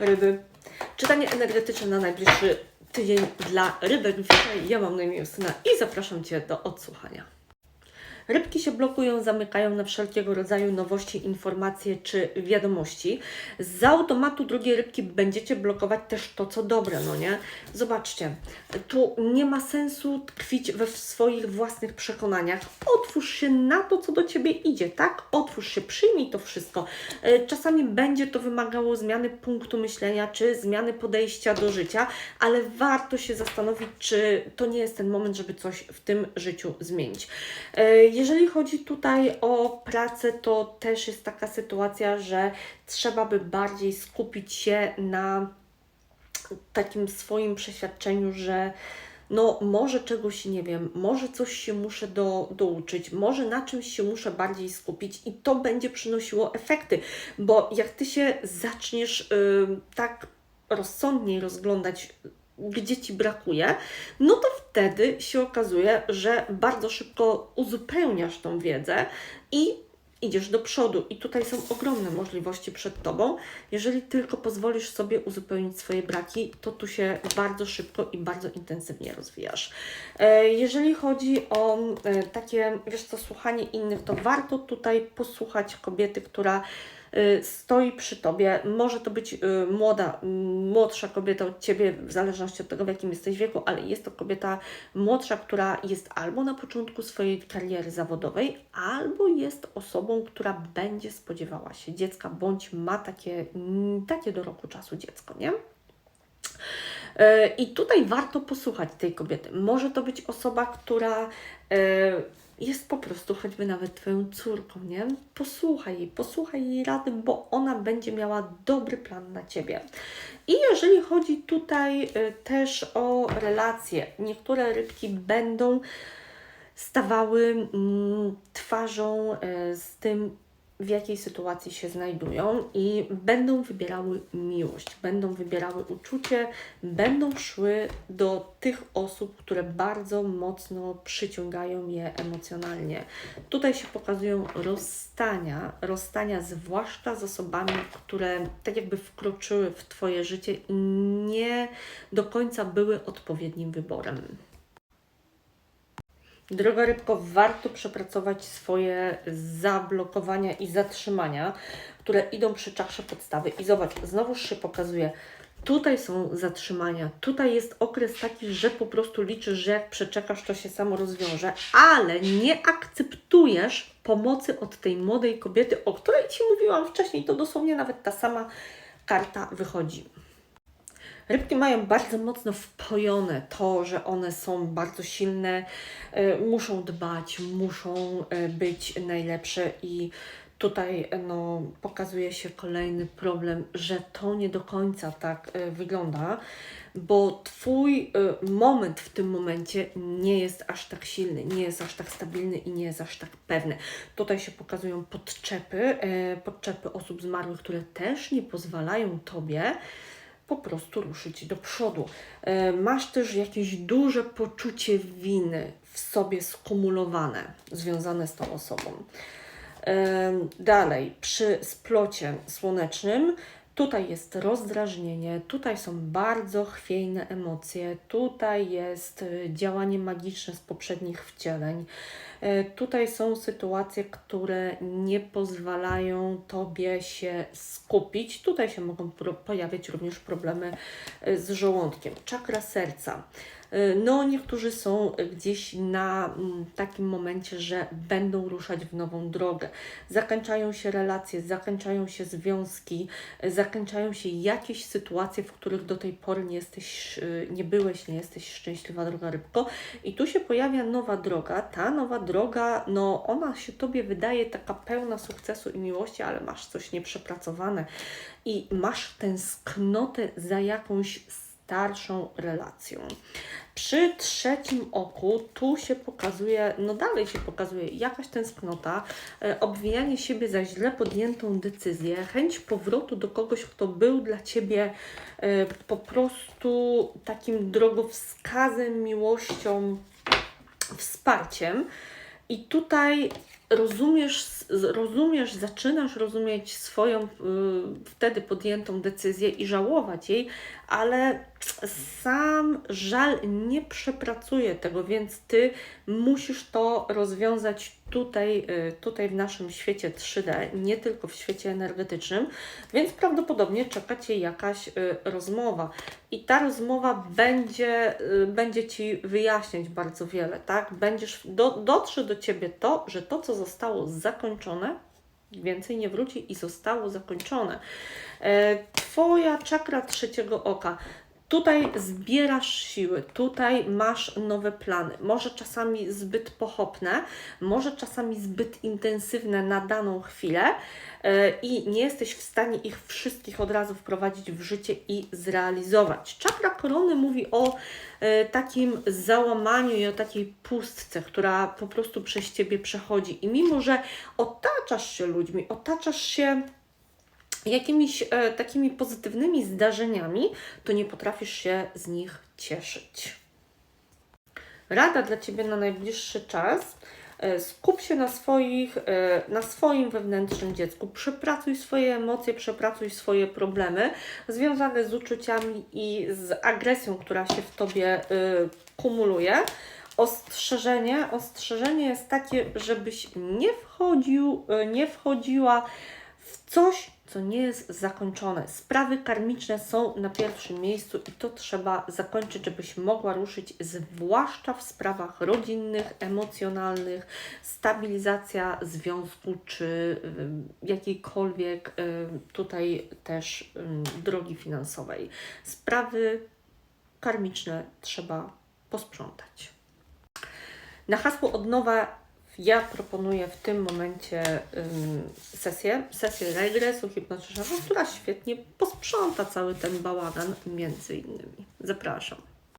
ryby. Czytanie energetyczne na najbliższy tydzień dla. Witaj, ja mam na imię Justyna i zapraszam Cię do odsłuchania. Rybki się blokują, zamykają na wszelkiego rodzaju nowości, informacje czy wiadomości. Z automatu drugie rybki będziecie blokować też to, co dobre, no nie? Zobaczcie, tu nie ma sensu tkwić we swoich własnych przekonaniach. Otwórz się na to, co do Ciebie idzie, tak? Otwórz się, przyjmij to wszystko. E, Czasami będzie to wymagało zmiany punktu myślenia czy zmiany podejścia do życia, ale warto się zastanowić, czy to nie jest ten moment, żeby coś w tym życiu zmienić. Jeżeli chodzi tutaj o pracę, to też jest taka sytuacja, że trzeba by bardziej skupić się na takim swoim przeświadczeniu, że no może czegoś nie wiem, może coś się muszę do, douczyć, może na czymś się muszę bardziej skupić i to będzie przynosiło efekty, bo jak Ty się zaczniesz y, tak rozsądniej rozglądać, gdzie Ci brakuje, no to wtedy się okazuje, że bardzo szybko uzupełniasz tą wiedzę i idziesz do przodu. I tutaj są ogromne możliwości przed Tobą. Jeżeli tylko pozwolisz sobie uzupełnić swoje braki, to tu się bardzo szybko i bardzo intensywnie rozwijasz. E, Jeżeli chodzi o e, takie, wiesz co, słuchanie innych, to warto tutaj posłuchać kobiety, która stoi przy Tobie. Może to być y, młoda, młodsza kobieta od Ciebie, w zależności od tego, w jakim jesteś wieku, ale jest to kobieta młodsza, która jest albo na początku swojej kariery zawodowej, albo jest osobą, która będzie spodziewała się dziecka, bądź ma takie, mm, takie do roku czasu dziecko, nie? E, I tutaj warto posłuchać tej kobiety. Może to być osoba, która jest po prostu choćby nawet Twoją córką, nie? Posłuchaj jej, posłuchaj jej rady, bo ona będzie miała dobry plan na Ciebie. I jeżeli chodzi tutaj e, też o relacje, niektóre rybki będą stawały mm, twarzą e, z tym, w jakiej sytuacji się znajdują i będą wybierały miłość, będą wybierały uczucie, będą szły do tych osób, które bardzo mocno przyciągają je emocjonalnie. Tutaj się pokazują rozstania, rozstania zwłaszcza z osobami, które tak jakby wkroczyły w Twoje życie i nie do końca były odpowiednim wyborem. Droga rybko, warto przepracować swoje zablokowania i zatrzymania, które idą przy czakrze podstawy. I zobacz, znowuż się pokazuje, tutaj są zatrzymania, tutaj jest okres taki, że po prostu liczysz, że jak przeczekasz, to się samo rozwiąże, ale nie akceptujesz pomocy od tej młodej kobiety, o której Ci mówiłam wcześniej, to dosłownie nawet ta sama karta wychodzi. Rybki mają bardzo mocno wpojone to, że one są bardzo silne, y, muszą dbać, muszą y, być najlepsze i tutaj no, pokazuje się kolejny problem, że to nie do końca tak wygląda, bo Twój moment w tym momencie nie jest aż tak silny, nie jest aż tak stabilny i nie jest aż tak pewny. Tutaj się pokazują podczepy, podczepy osób zmarłych, które też nie pozwalają Tobie po prostu ruszyć do przodu. E, Masz też jakieś duże poczucie winy w sobie skumulowane, związane z tą osobą. E, Dalej, przy splocie słonecznym, tutaj jest rozdrażnienie, tutaj są bardzo chwiejne emocje, tutaj jest e, działanie magiczne z poprzednich wcieleń. E, Tutaj są sytuacje, które nie pozwalają Tobie się skupić. Tutaj się mogą pojawiać również problemy e, z żołądkiem. Czakra serca. E, No, niektórzy są gdzieś na mm, takim momencie, że będą ruszać w nową drogę. Zakończają się relacje, zakończają się związki, e, zakończają się jakieś sytuacje, w których do tej pory nie jesteś, e, nie byłeś, nie jesteś szczęśliwa, droga rybko. I tu się pojawia nowa droga. Ta nowa droga, no ona się Tobie wydaje taka pełna sukcesu i miłości, ale masz coś nieprzepracowane i masz tęsknotę za jakąś starszą relacją. Przy trzecim oku tu się pokazuje, no dalej się pokazuje jakaś tęsknota, e, obwijanie siebie za źle podjętą decyzję, chęć powrotu do kogoś, kto był dla Ciebie e, po prostu takim drogowskazem, miłością, wsparciem. I tutaj rozumiesz, rozumiesz, zaczynasz rozumieć swoją y, wtedy podjętą decyzję i żałować jej, ale sam żal nie przepracuje tego, więc ty musisz to rozwiązać tutaj, y, tutaj w naszym świecie 3D, nie tylko w świecie energetycznym, więc prawdopodobnie czeka cię jakaś y, rozmowa. I ta rozmowa będzie, będzie ci wyjaśniać bardzo wiele, tak? Będziesz, do, dotrze do ciebie to, że to, co zostało zakończone, więcej nie wróci i zostało zakończone. E, Twoja czakra trzeciego oka. Tutaj zbierasz siły, tutaj masz nowe plany. Może czasami zbyt pochopne, może czasami zbyt intensywne na daną chwilę e, i nie jesteś w stanie ich wszystkich od razu wprowadzić w życie i zrealizować. Czakra korony mówi o e, takim załamaniu i o takiej pustce, która po prostu przez ciebie przechodzi. I mimo, że otaczasz się ludźmi, otaczasz się jakimiś e, takimi pozytywnymi zdarzeniami, to nie potrafisz się z nich cieszyć. Rada dla Ciebie na najbliższy czas. e, Skup się na, swoich, e, na swoim wewnętrznym dziecku. Przepracuj swoje emocje, przepracuj swoje problemy związane z uczuciami i z agresją, która się w Tobie e, kumuluje. Ostrzeżenie, ostrzeżenie jest takie, żebyś nie wchodził, nie wchodziła w coś, co nie jest zakończone. Sprawy karmiczne są na pierwszym miejscu i to trzeba zakończyć, żebyś mogła ruszyć, zwłaszcza w sprawach rodzinnych, emocjonalnych, stabilizacja związku czy jakiejkolwiek tutaj też drogi finansowej. Sprawy karmiczne trzeba posprzątać. Na hasło od nowa ja proponuję w tym momencie sesję, sesję regresu hipnotycznego, która świetnie posprząta cały ten bałagan między innymi. Zapraszam.